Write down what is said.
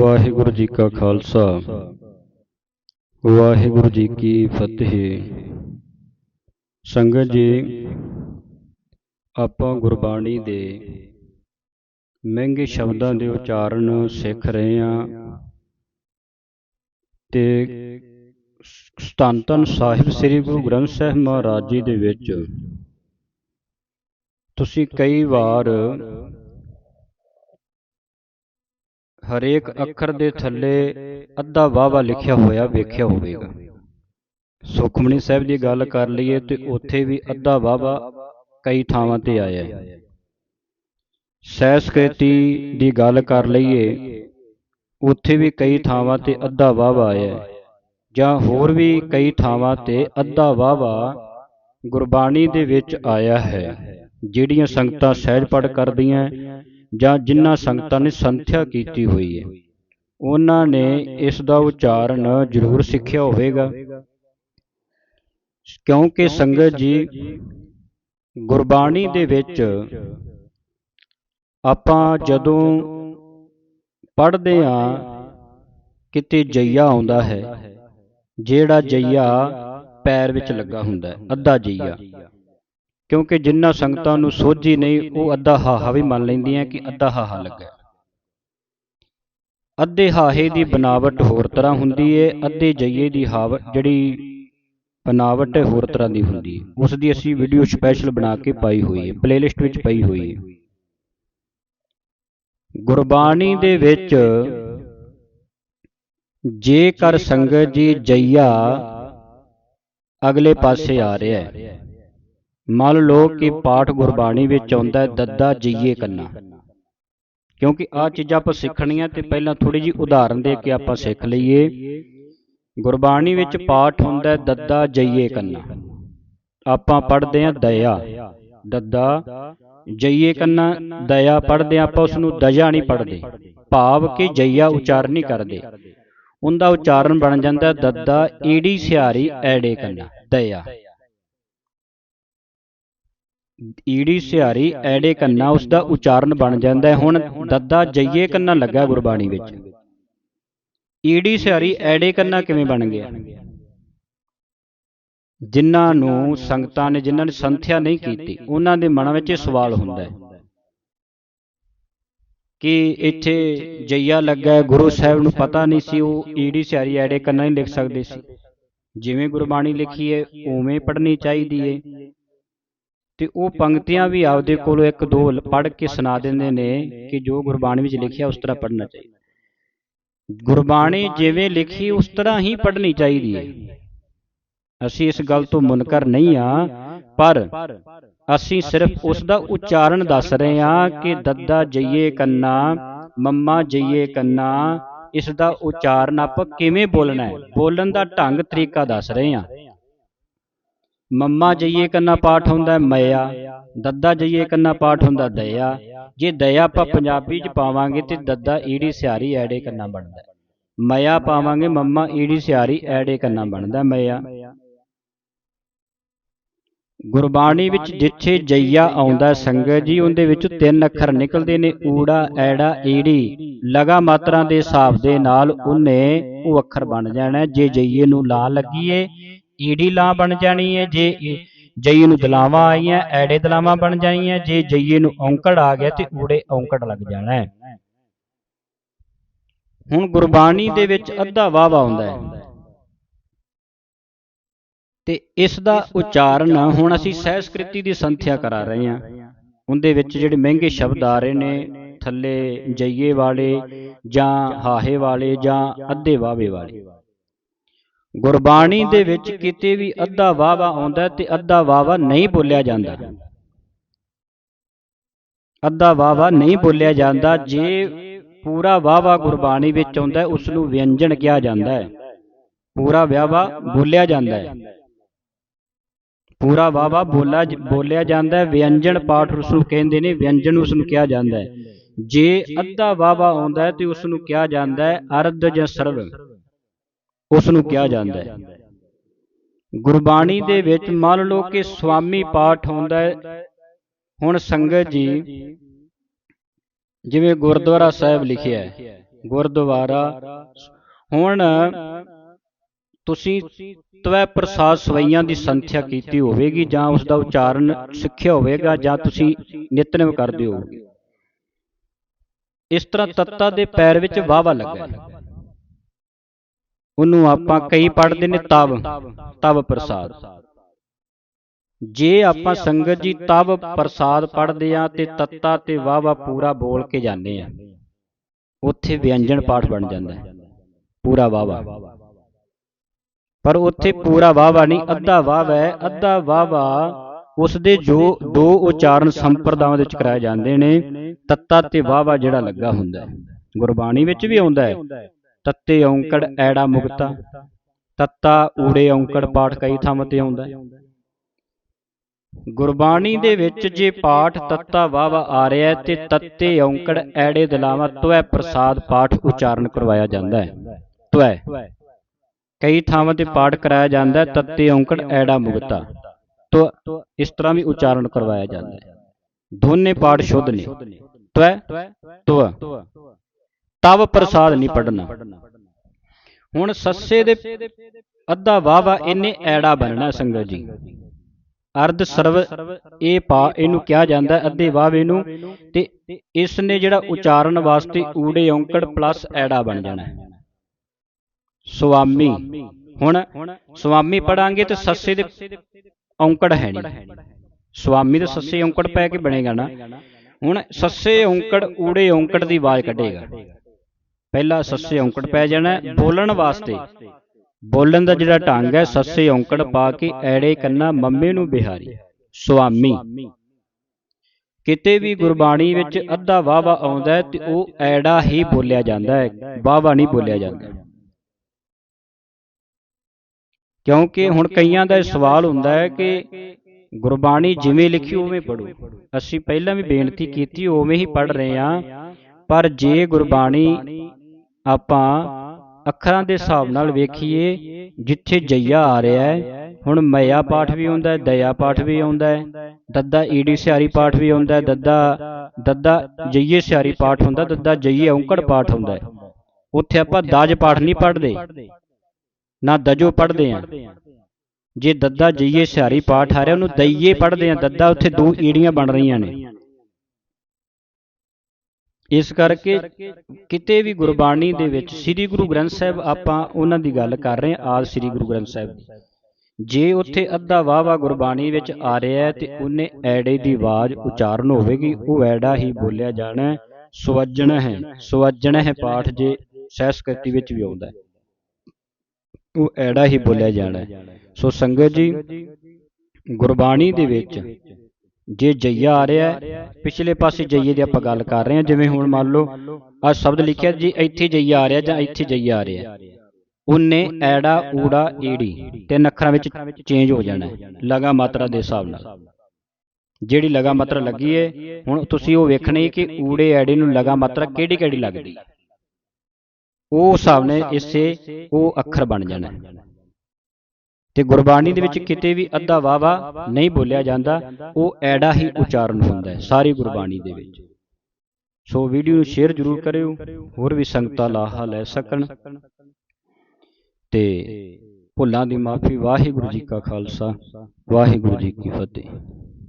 ਵਾਹਿਗੁਰੂ ਜੀ ਕਾ ਖਾਲਸਾ। ਵਾਹਿਗੁਰੂ ਜੀ ਕੀ ਫਤਿਹ। ਸੰਗਤ ਜੀ, ਆਪਾਂ ਗੁਰਬਾਣੀ ਦੇ ਮਹਿੰਗੇ ਸ਼ਬਦਾਂ ਦੇ ਉਚਾਰਨ ਸਿੱਖ ਰਹੇ ਹਾਂ ਤੇ ਸਤਨ ਸਾਹਿਬ ਸ੍ਰੀ ਗੁਰੂ ਗ੍ਰੰਥ ਸਾਹਿਬ ਮਹਾਰਾਜ ਜੀ ਦੇ ਵਿੱਚ। ਤੁਸੀਂ ਕਈ ਵਾਰ ਹਰੇਕ ਅੱਖਰ ਦੇ ਥੱਲੇ ਅੱਧਾ ਵਾਵਾ ਲਿਖਿਆ ਹੋਇਆ ਵੇਖਿਆ ਹੋਵੇਗਾ। ਸੁਖਮਨੀ ਸਾਹਿਬ ਦੀ ਗੱਲ ਕਰ ਲਈਏ ਤੇ ਉੱਥੇ ਵੀ ਅੱਧਾ ਵਾਵਾ ਕਈ ਥਾਵਾਂ ਤੇ ਆਇਆ ਹੈ। ਸੈਸਕ੍ਰਿਤੀ ਦੀ ਗੱਲ ਕਰ ਲਈਏ ਉੱਥੇ ਵੀ ਕਈ ਥਾਵਾਂ ਤੇ ਅੱਧਾ ਵਾਵਾ ਆਇਆ ਹੈ। ਜਾਂ ਹੋਰ ਵੀ ਕਈ ਥਾਵਾਂ ਤੇ ਅੱਧਾ ਵਾਵਾ ਗੁਰਬਾਣੀ ਦੇ ਵਿੱਚ ਆਇਆ ਹੈ। ਜਿਹੜੀਆਂ ਸੰਗਤਾਂ ਸਹਿਜ ਪੜ ਕਰਦੀਆਂ ਜਾਂ ਜਿਨ੍ਹਾਂ ਸੰਗਤਾਂ ਨੇ ਸੰਥਿਆ ਕੀਤੀ ਹੋਈ ਹੈ। ਉਹਨਾਂ ਨੇ ਇਸ ਦਾ ਉਚਾਰਨ ਜ਼ਰੂਰ ਸਿੱਖਿਆ ਹੋਵੇਗਾ। ਕਿਉਂਕਿ ਸੰਗਤ ਜੀ ਗੁਰਬਾਣੀ ਦੇ ਵਿੱਚ ਆਪਾਂ ਜਦੋਂ ਪੜ੍ਹਦੇ ਆ ਕਿਤੇ ਜਈਆ ਆਉਂਦਾ ਹੈ। ਜਿਹੜਾ ਜਈਆ ਪੈਰ ਵਿੱਚ ਲੱਗਾ ਹੁੰਦਾ ਹੈ। ਅੱਧਾ ਜਈਆ। ਕਿਉਂਕਿ ਜਿੰਨਾ ਸੰਗਤਾਂ ਨੂੰ ਸੋਝੀ ਨਹੀਂ ਉਹ ਅੱਧਾ ਹਾਹਾ ਵੀ ਮੰਨ ਲੈਂਦੀਆਂ ਕਿ ਅੱਧਾ ਹਾਹਾ ਲੱਗਾ। ਅੱਧੇ ਹਾਹੇ ਦੀ ਬਨਾਵਟ ਹੋਰ ਤਰ੍ਹਾਂ ਹੁੰਦੀ ਏ ਅੱਧੇ ਜਈਏ ਦੀ ਹਾਵ ਜਿਹੜੀ ਬਨਾਵਟ ਹੋਰ ਤਰ੍ਹਾਂ ਦੀ ਹੁੰਦੀ ਹੈ ਉਸ ਦੀ ਅਸੀਂ ਵੀਡੀਓ ਸਪੈਸ਼ਲ ਬਣਾ ਕੇ ਪਾਈ ਹੋਈ ਹੈ ਪਲੇਲਿਸਟ ਵਿੱਚ ਪਈ ਹੋਈ ਹੈ ਗੁਰਬਾਣੀ ਦੇ ਵਿੱਚ ਜੇਕਰ ਸੰਗਤ ਜੀ ਜਈਆ ਅਗਲੇ ਪਾਸੇ ਆ ਰਿਹਾ ਹੈ ਮੰਨ ਲਓ ਕਿ ਪਾਠ ਗੁਰਬਾਣੀ ਵਿੱਚ ਆਉਂਦਾ ਹੈ, ਦੱਦਾ ਜਈਏ ਕੰਨਾ। ਕਿਉਂਕਿ ਆ ਚੀਜ਼ਾਂ ਆਪਾਂ ਸਿੱਖਣੀਆਂ ਤੇ ਪਹਿਲਾਂ ਥੋੜੀ ਜੀ ਉਦਾਹਰਨ ਦੇ ਕੇ ਆਪਾਂ ਸਿੱਖ ਲਈਏ। ਗੁਰਬਾਣੀ ਵਿੱਚ ਪਾਠ ਹੁੰਦਾ ਹੈ, ਦੱਦਾ ਜਈਏ ਕੰਨਾ। ਆਪਾਂ ਪੜ੍ਹਦੇ ਹਾਂ ਦਇਆ। ਦੱਦਾ ਜਈਏ ਕੰਨਾ, ਦਇਆ ਪੜ੍ਹਦੇ ਆਂ ਆਪਾਂ ਉਸ ਨੂੰ ਦਇਆ ਨਹੀਂ ਪੜ੍ਹਦੇ। ਭਾਵ ਕਿ ਜਈਆ ਉਚਾਰਨ ਨਹੀਂ ਕਰਦੇ। ਉਹਦਾ ਉਚਾਰਨ ਬਣ ਜਾਂਦਾ ਦੱਦਾ ਈੜੀ ਸਿਹਾਰੀ ਐੜੇ ਕੰਨਾ, ਦਇਆ। ਈੜੀ ਸਿਹਾਰੀ ਐੜੇ ਕੰਨਾ ਉਸ ਦਾ ਉਚਾਰਨ ਬਣ ਜਾਂਦਾ ਹੈ। ਹੁਣ ਦੱਦਾ ਜਈਏ ਕੰਨਾ ਲੱਗਾ ਗੁਰਬਾਣੀ ਵਿੱਚ। ਈੜੀ ਸਿਹਾਰੀ ਐੜੇ ਕੰਨਾ ਕਿਵੇਂ ਬਣ ਗਿਆ? ਜਿਨ੍ਹਾਂ ਨੂੰ ਸੰਗਤਾਂ ਨੇ, ਜਿਨ੍ਹਾਂ ਨੇ ਸੰਥਿਆ ਨਹੀਂ ਕੀਤੀ, ਉਹਨਾਂ ਦੇ ਮਨਾਂ ਵਿੱਚ ਇਹ ਸਵਾਲ ਹੁੰਦਾ ਹੈ ਕਿ ਇੱਥੇ ਜਈਆ ਲੱਗਾ ਹੈ, ਗੁਰੂ ਸਾਹਿਬ ਨੂੰ ਪਤਾ ਨਹੀਂ ਸੀ ਉਹ ਈੜੀ ਸਿਹਾਰੀ ਐੜੇ ਕੰਨਾ ਨਹੀਂ ਲਿਖ ਸਕਦੇ ਸੀ। ਜਿਵੇਂ ਗੁਰਬਾਣੀ ਲਿਖੀ ਹੈ, ਉਵੇਂ ਪੜ੍ਹਨੀ ਚਾਹੀਦੀ ਹੈ। ਤੇ ਉਹ ਪੰਕਤੀਆਂ ਵੀ ਆਪਦੇ ਕੋਲੋਂ ਇੱਕ ਦੋ ਪੜ੍ਹ ਕੇ ਸੁਣਾ ਦਿੰਦੇ ਨੇ ਕਿ ਜੋ ਗੁਰਬਾਣੀ ਵਿੱਚ ਲਿਖਿਆ ਉਸ ਤਰ੍ਹਾਂ ਪੜ੍ਹਨਾ ਚਾਹੀਦਾ। ਗੁਰਬਾਣੀ ਜਿਵੇਂ ਲਿਖੀ ਉਸ ਤਰ੍ਹਾਂ ਹੀ ਪੜ੍ਹਨੀ ਚਾਹੀਦੀ ਹੈ। ਅਸੀਂ ਇਸ ਗੱਲ ਤੋਂ ਮੁਨਕਰ ਨਹੀਂ ਆ ਪਰ ਅਸੀਂ ਸਿਰਫ ਉਸ ਦਾ ਉਚਾਰਨ ਦੱਸ ਰਹੇ ਹਾਂ ਕਿ ਦੱਦਾ ਜਈਏ ਕੰਨਾ, ਮੰਮਾ ਜਈਏ ਕੰਨਾ, ਇਸ ਦਾ ਉਚਾਰਨ ਆਪਾਂ ਕਿਵੇਂ ਬੋਲਣਾ ਹੈ? ਬੋਲਣ ਦਾ ਢੰਗ, ਤਰੀਕਾ ਦੱਸ ਰਹੇ ਹਾਂ। ਮੰਮਾ ਜਈਏ ਕੰਨਾ ਪਾਠ ਹੁੰਦਾ ਮਇਆ, ਦੱਦਾ ਜਈਏ ਕੰਨਾ ਪਾਠ ਹੁੰਦਾ ਦਇਆ। ਜੇ ਦਇਆ ਆਪਾਂ ਪੰਜਾਬੀ ਚ ਪਾਵਾਂਗੇ ਤੇ ਦੱਦਾ ਈੜੀ ਸਿਆਰੀ ਐੜੇ ਕੰਨਾ ਬਣਦਾ ਮਇਆ ਪਾਵਾਂਗੇ, ਮੰਮਾ ਈੜੀ ਸਿਆਰੀ ਐੜੇ ਕੰਨਾ ਬਣਦਾ ਮਇਆ। ਗੁਰਬਾਣੀ ਵਿੱਚ ਜਿੱਥੇ ਜਈਆ ਆਉਂਦਾ ਸੰਗਤ ਜੀ, ਉਹਦੇ ਵਿੱਚ ਤਿੰਨ ਅੱਖਰ ਨਿਕਲਦੇ ਨੇ, ਊੜਾ, ਐੜਾ, ਈੜੀ। ਲਗਾ ਮਾਤਰਾ ਦੇ ਹਿਸਾਬ ਦੇ ਨਾਲ ਉਹਨੇ ਉਹ ਅੱਖਰ ਬਣ ਜਾਣਾ ਜੇ ਜਈਏ ਨੂੰ ਲਾ ਲੱਗੀਏ ਈੜੀ ਲਾ ਬਣ ਜਾਣੀ ਹੈ ਜੇ ਜਈਏ ਨੂੰ ਦਲਾਵਾਂ ਆਈਆਂ, ਐੜੇ ਦਲਾਵਾਂ ਬਣ ਜਾਣੀਆਂ, ਜੇ ਜਈਏ ਨੂੰ ਔਂਕੜ ਆ ਗਿਆ ਤੇ ਊੜੇ ਔਂਕੜ ਲੱਗ ਜਾਣਾ ਹੈ ਹੁਣ ਗੁਰਬਾਣੀ ਦੇ ਵਿੱਚ ਅੱਧਾ ਵਾਵਾ ਆਉਂਦਾ ਹੈ ਤੇ ਇਸ ਦਾ ਉਚਾਰਨ ਹੁਣ ਅਸੀਂ ਸਹਿਸਕ੍ਰਿਤੀ ਦੀ ਸੰਥਿਆ ਕਰਾ ਰਹੇ ਹਾਂ ਉਹਦੇ ਵਿੱਚ ਜਿਹੜੇ ਮਹਿੰਗੇ ਸ਼ਬਦ ਆ ਰਹੇ ਨੇ, ਥੱਲੇ ਜਈਏ ਵਾਲੇ ਜਾਂ ਹਾਹੇ ਵਾਲੇ ਜਾਂ ਅੱਧੇ ਵਾਵੇ ਵਾਲੇ। ਗੁਰਬਾਣੀ ਦੇ ਵਿੱਚ ਕਿਤੇ ਵੀ ਅੱਧਾ ਵਾਵਾ ਆਉਂਦਾ ਤੇ ਅੱਧਾ ਵਾਵਾ ਨਹੀਂ ਬੋਲਿਆ ਜਾਂਦਾ। ਅੱਧਾ ਵਾਵਾ ਨਹੀਂ ਬੋਲਿਆ ਜਾਂਦਾ ਜੇ ਪੂਰਾ ਵਾਵਾ ਗੁਰਬਾਣੀ ਵਿੱਚ ਆਉਂਦਾ ਉਸ ਨੂੰ ਵਿਅੰਜਨ ਕਿਹਾ ਜਾਂਦਾ ਹੈ। ਪੂਰਾ ਵਾਵਾ ਬੋਲਿਆ ਜਾਂਦਾ ਹੈ। ਪੂਰਾ ਵਾਵਾ ਬੋਲਾ ਬੋਲਿਆ ਜਾਂਦਾ ਹੈ ਵਿਅੰਜਨ ਪਾਠ ਉਸ ਨੂੰ ਕਹਿੰਦੇ ਨੇ ਵਿਅੰਜਨ ਉਸ ਨੂੰ ਕਿਹਾ ਜਾਂਦਾ ਹੈ। ਜੇ ਅੱਧਾ ਵਾਵਾ ਆਉਂਦਾ ਹੈ ਤੇ ਉਸ ਨੂੰ ਕਿਹਾ ਜਾਂਦਾ ਹੈ ਅਰਧ ਜਾਂ ਸਰਵ। ਉਸ ਨੂੰ ਕਿਹਾ ਜਾਂਦਾ ਹੈ। ਗੁਰਬਾਣੀ ਦੇ ਵਿੱਚ ਮੰਨ ਲਓ ਕਿ ਸੁਆਮੀ ਪਾਠ ਹੁੰਦਾ ਹੈ। ਹੁਣ ਸੰਗਤ ਜੀ, ਜਿਵੇਂ ਗੁਰਦੁਆਰਾ ਸਾਹਿਬ ਲਿਖਿਆ ਹੈ, ਗੁਰਦੁਆਰਾ ਹੁਣ ਤੁਸੀਂ ਤਵੈ ਪ੍ਰਸਾਦ ਸਵਈਆਂ ਦੀ ਸੰਥਿਆ ਕੀਤੀ ਹੋਵੇਗੀ ਜਾਂ ਉਸ ਦਾ ਉਚਾਰਨ ਸਿੱਖਿਆ ਹੋਵੇਗਾ ਜਾਂ ਤੁਸੀਂ ਨਿਤਨੇਮ ਕਰਦੇ ਹੋਵੋਗੇ। ਇਸ ਤਰ੍ਹਾਂ ਤੱਤਾ ਦੇ ਪੈਰ ਵਿੱਚ ਵਾਵਾ ਲੱਗਾ ਉਹਨੂੰ ਆਪਾਂ ਕਈ ਪੜ੍ਹਦੇ ਨੇ ਤਵ ਤਵ ਪ੍ਰਸਾਦ। ਜੇ ਆਪਾਂ ਸੰਗਤ ਜੀ ਤਵ ਪ੍ਰਸਾਦ ਪੜ੍ਹਦੇ ਆ ਤੇ ਤੱਤਾ ਤੇ ਵਾਵਾ ਪੂਰਾ ਬੋਲ ਕੇ ਜਾਂਦੇ ਆ ਉੱਥੇ ਵਿਅੰਜਨ ਪਾਠ ਬਣ ਜਾਂਦਾ ਹੈ, ਪੂਰਾ ਵਾਵਾ ਪਰ ਉੱਥੇ ਪੂਰਾ ਵਾਵਾ ਨਹੀਂ, ਅੱਧਾ ਵਾਵਾ ਹੈ, ਅੱਧਾ ਵਾਵਾ ਉਸ ਦੇ ਜੋ ਦੋ ਉਚਾਰਨ ਸੰਪਰਦਾਵਾਂ ਦੇ ਵਿੱਚ ਕਰਾਏ ਜਾਂਦੇ ਨੇ, ਤੱਤਾ ਤੇ ਵਾਵਾ ਜਿਹੜਾ ਲੱਗਾ ਹੁੰਦਾ ਹੈ, ਗੁਰਬਾਣੀ ਵਿੱਚ ਵੀ ਆਉਂਦਾ ਹੈ। ਤੱਤੇ ਔਂਕੜ ਐੜਾ ਮੁਕਤਾ, ਤੱਤਾ ਊੜੇ ਔਂਕੜ ਪਾਠ ਕਈ ਥਾਵਾਂ ਤੇ ਆਉਂਦਾ ਗੁਰਬਾਣੀ ਦੇ ਵਿੱਚ ਜੇ ਪਾਠ ਤੱਤਾ ਵਾਵਾ ਆ ਰਿਹਾ ਤੇ ਤੱਤੇ ਔਂਕੜ ਐੜੇ ਦੇ ਤਵੈ ਪ੍ਰਸਾਦ ਪਾਠ ਉਚਾਰਨ ਕਰਵਾਇਆ ਜਾਂਦਾ ਹੈ। ਤਵੈ ਕਈ ਥਾਵਾਂ ਤੇ ਪਾਠ ਕਰਾਇਆ ਜਾਂਦਾ ਹੈ, ਤੱਤੇ ਔਂਕੜ ਐੜਾ ਮੁਕਤਾ ਤੋ ਇਸ ਤਰ੍ਹਾਂ ਵੀ ਉਚਾਰਨ ਕਰਵਾਇਆ ਜਾਂਦਾ ਹੈ। ਦੋਨੇ ਪਾਠ ਸ਼ੁੱਧ ਨੇ। ਤਵੈ ਤਵ ਤਵ ਪ੍ਰਸਾਦ ਨਹੀਂ ਪੜਨਾ ਹੁਣ ਸੱਸੇ ਦੇ ਅੱਧਾ ਵਾਵਾ ਇਹਨੇ ਐੜਾ ਬਣਨਾ ਸੰਗਤ ਜੀ। ਅਰਧ ਸਰਵ ਇਹ ਪਾ ਇਹਨੂੰ ਕਿਹਾ ਜਾਂਦਾ ਅੱਧੇ ਵਾਵੇ ਨੂੰ ਤੇ ਇਸ ਨੇ ਜਿਹੜਾ ਉਚਾਰਨ ਵਾਸਤੇ ਊੜੇ ਔਂਕੜ ਪਲੱਸ ਐੜਾ ਬਣ ਜਾਣਾ ਹੈ। ਸੁਆਮੀ। ਹੁਣ ਸੁਆਮੀ ਪੜਾਂਗੇ ਤੇ ਸੱਸੇ ਦੇ ਔਂਕੜ ਹੈ ਨਹੀਂ। ਸੁਆਮੀ ਦੇ ਸੱਸੇ ਔਂਕੜ ਪੈ ਕੇ ਬਣੇਗਾ ਨਾ। ਹੁਣ ਸੱਸੇ ਔਂਕੜ ਊੜੇ ਔਂਕੜ ਦੀ ਆਵਾਜ਼ ਕੱਢੇਗਾ। ਪਹਿਲਾ ਸੱਸੇ ਔਂਕੜ ਪੈ ਜਾਣਾ ਬੋਲਣ ਵਾਸਤੇ। ਬੋਲਣ ਦਾ ਜਿਹੜਾ ਢੰਗ ਹੈ ਸੱਸੇ ਔਂਕੜ ਪਾ ਕੇ ਐੜੇ ਕੰਨਾ ਮੰਮੇ ਨੂੰ ਬਿਹਾਰੀ। ਸੁਆਮੀ। ਕਿਤੇ ਵੀ ਗੁਰਬਾਣੀ ਵਿੱਚ ਅੱਧਾ ਵਾਵਾ ਆਉਂਦਾ ਹੈ ਤੇ ਉਹ ਐੜਾ ਹੀ ਬੋਲਿਆ ਜਾਂਦਾ ਹੈ ਵਾਵਾ ਨਹੀਂ ਬੋਲਿਆ ਜਾਂਦਾ। ਕਿਉਂਕਿ ਹੁਣ ਕਈਆਂ ਦਾ ਇਹ ਸਵਾਲ ਹੁੰਦਾ ਹੈ ਕਿ ਗੁਰਬਾਣੀ ਜਿਵੇਂ ਲਿਖੀ ਉਵੇਂ ਪੜੋ ਅਸੀਂ ਪਹਿਲਾਂ ਵੀ ਬੇਨਤੀ ਕੀਤੀ ਉਵੇਂ ਹੀ ਪੜ ਰਹੇ ਹਾਂ। ਪਰ ਜੇ ਗੁਰਬਾਣੀ ਆਪਾਂ ਅੱਖਰਾਂ ਦੇ ਹਿਸਾਬ ਨਾਲ ਵੇਖੀਏ ਜਿੱਥੇ ਜਈਆ ਆ ਰਿਹਾ ਹੈ ਹੁਣ ਮਇਆ ਪਾਠ ਵੀ ਆਉਂਦਾ ਹੈ ਦਇਆ ਪਾਠ ਵੀ ਆਉਂਦਾ ਹੈ ਦੱਦਾ ਈੜੀ ਸਿਆਰੀ ਪਾਠ ਵੀ ਆਉਂਦਾ ਹੈ ਦੱਦਾ ਦੱਦਾ ਜਈਏ ਸਿਆਰੀ ਪਾਠ ਹੁੰਦਾ ਦੱਦਾ ਜਈਏ ਔਂਕੜ ਪਾਠ ਹੁੰਦਾ ਹੈ। ਉੱਥੇ ਆਪਾਂ ਦਾਜ ਪਾਠ ਨਹੀਂ ਪੜ੍ਹਦੇ ਨਾ ਦਜੋ ਪੜ੍ਹਦੇ ਆ ਜੇ ਦੱਦਾ ਜਈਏ ਸਿਆਰੀ ਪਾਠ ਆ ਰਿਹਾ ਉਹਨੂੰ ਦਈਏ ਪੜ੍ਹਦੇ ਆ ਦੱਦਾ ਉੱਥੇ ਦੋ ਈੜੀਆਂ ਬਣ ਰਹੀਆਂ ਨੇ। ਇਸ ਕਰਕੇ ਕਿਤੇ ਵੀ ਗੁਰਬਾਣੀ ਦੇ ਵਿੱਚ ਸ੍ਰੀ ਗੁਰੂ ਗ੍ਰੰਥ ਸਾਹਿਬ ਆਪਾਂ ਉਹਨਾਂ ਦੀ ਗੱਲ ਕਰ ਰਹੇ ਹਾਂ ਆਦ ਸ੍ਰੀ ਗੁਰੂ ਗ੍ਰੰਥ ਸਾਹਿਬ ਦੀ। ਜੇ ਉੱਥੇ ਅੱਧਾ ਵਾਵਾ ਗੁਰਬਾਣੀ ਵਿੱਚ ਆ ਰਿਹਾ ਹੈ ਤੇ ਉਹਨੇ ਐੜੇ ਦੀ ਆਵਾਜ਼ ਉਚਾਰਨ ਹੋਵੇਗੀ ਉਹ ਐੜਾ ਹੀ ਬੋਲਿਆ ਜਾਣਾ ਸਵਜਣ ਹੈ ਸਵਜਣ ਹੈ ਪਾਠ ਜੇ ਸਹਿਸਕ੍ਰਿਤੀ ਵਿੱਚ ਵੀ ਆਉਂਦਾ ਹੈ। ਉਹ ਐੜਾ ਹੀ ਬੋਲਿਆ ਜਾਣਾ ਸੋ ਸੰਗਤ ਜੀ ਗੁਰਬਾਣੀ ਦੇ ਵਿੱਚ ਜੇ ਜਈਆ ਆ ਰਿਹਾ ਹੈ, ਪਿਛਲੇ ਪਾਸੇ ਜਈਏ ਦੀ ਆਪਾਂ ਗੱਲ ਕਰ ਰਹੇ ਹਾਂ, ਜਿਵੇਂ ਹੁਣ ਮੰਨ ਲਓ ਆ ਸ਼ਬਦ ਲਿਖਿਆ ਜੀ, ਇੱਥੇ ਜਈਆ ਆ ਰਿਹਾ ਜਾਂ ਇੱਥੇ ਜਈਆ ਆ ਰਿਹਾ। ਉਹਨੇ ਐੜਾ, ਊੜਾ, ਈੜੀ ਤਿੰਨ ਅੱਖਰਾਂ ਵਿੱਚ ਚੇਂਜ ਹੋ ਜਾਣਾ ਲਗਾ ਮਾਤਰਾ ਦੇ ਹਿਸਾਬ ਨਾਲ। ਜਿਹੜੀ ਲਗਾ ਮਾਤਰਾ ਲੱਗੀ ਹੈ, ਹੁਣ ਤੁਸੀਂ ਉਹ ਵੇਖਣੀ ਕਿ ਊੜੇ, ਐੜੇ ਨੂੰ ਲਗਾ ਮਾਤਰਾ ਕਿਹੜੀ ਕਿਹੜੀ ਲੱਗਦੀ। ਹੈ ਉਹ ਹਿਸਾਬ ਨਾਲ ਇਸੇ ਉਹ ਅੱਖਰ ਬਣ ਜਾਣਾ ਤੇ ਗੁਰਬਾਣੀ ਦੇ ਵਿੱਚ ਕਿਤੇ ਵੀ ਅੱਧਾ ਵਾਵਾ ਨਹੀਂ ਬੋਲਿਆ ਜਾਂਦਾ ਉਹ ਐੜਾ ਹੀ ਉਚਾਰਨ ਹੁੰਦਾ ਹੈ ਸਾਰੀ ਗੁਰਬਾਣੀ ਦੇ ਵਿੱਚ। ਸੋ ਵੀਡੀਓ ਨੂੰ ਸ਼ੇਅਰ ਜ਼ਰੂਰ ਕਰਿਓ ਹੋਰ ਵੀ ਸੰਗਤਾਂ ਲਾਹਾ ਲੈ ਸਕਣ। ਤੇ ਭੁੱਲਾਂ ਦੀ ਮਾਫੀ ਵਾਹਿਗੁਰੂ ਜੀ ਕਾ ਖਾਲਸਾ ਵਾਹਿਗੁਰੂ ਜੀ ਕੀ ਫਤਿਹ।